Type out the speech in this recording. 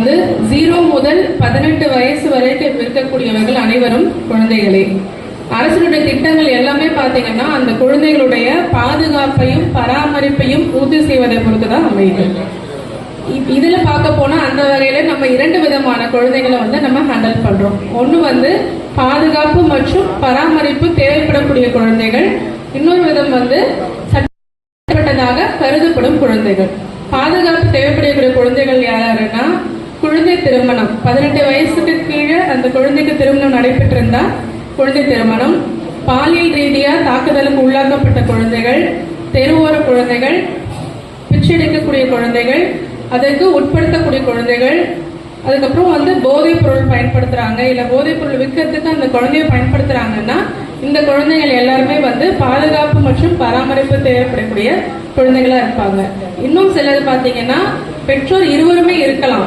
வந்து ஜீரோ முதல் பதினெட்டு வயசு வரைக்கும் இருக்கக்கூடியவர்கள் அனைவரும் குழந்தைகளே. அரசினுடைய திட்டங்கள் எல்லாமே பார்த்தீங்கன்னா அந்த குழந்தைகளுடைய பாதுகாப்பையும் பராமரிப்பையும் உறுதி செய்வதை பொறுத்து தான் அமையுது. இப்- இதுல பார்க்க போனா அந்த வகையில நம்ம இரண்டு விதமான குழந்தைகளை வந்து நம்ம ஹேண்டில் பண்றோம். ஒன்று வந்து பாதுகாப்பு மற்றும் பராமரிப்பு தேவைப்படக்கூடிய குழந்தைகள். இன்னொரு விதம் வந்து சட்டப்பட்டதாக கருதப்படும் குழந்தைகள். பாதுகாப்பு தேவைப்படக்கூடிய குழந்தைகள் யாருன்னா குழந்தை திருமணம். பதினெட்டு வயசுக்கு கீழே அந்த குழந்தைக்கு திருமணம் நடைபெற்றிருந்தா குழந்தை திருமணம். பாலியல் ரீதியா தாக்குதலுக்கு உள்ளாக்கப்பட்ட குழந்தைகள் தெருவோர குழந்தைகள் பிச்செடுக்கக்கூடிய குழந்தைகள் அதற்கு உட்படுத்தக்கூடிய குழந்தைகள் அதுக்கப்புறம் வந்து போதைப் பொருள் பயன்படுத்துறாங்க. இல்ல போதைப் பொருள் விற்கிறதுக்கு அந்த குழந்தைய பயன்படுத்துறாங்கன்னா இந்த குழந்தைகள் எல்லாருமே வந்து பாதுகாப்பு மற்றும் பராமரிப்பு தேவைப்படக்கூடிய குழந்தைகளா இருப்பாங்க. இன்னும் சிலர் பாத்தீங்கன்னா பெற்றோர் இருவருமே இருக்கலாம்.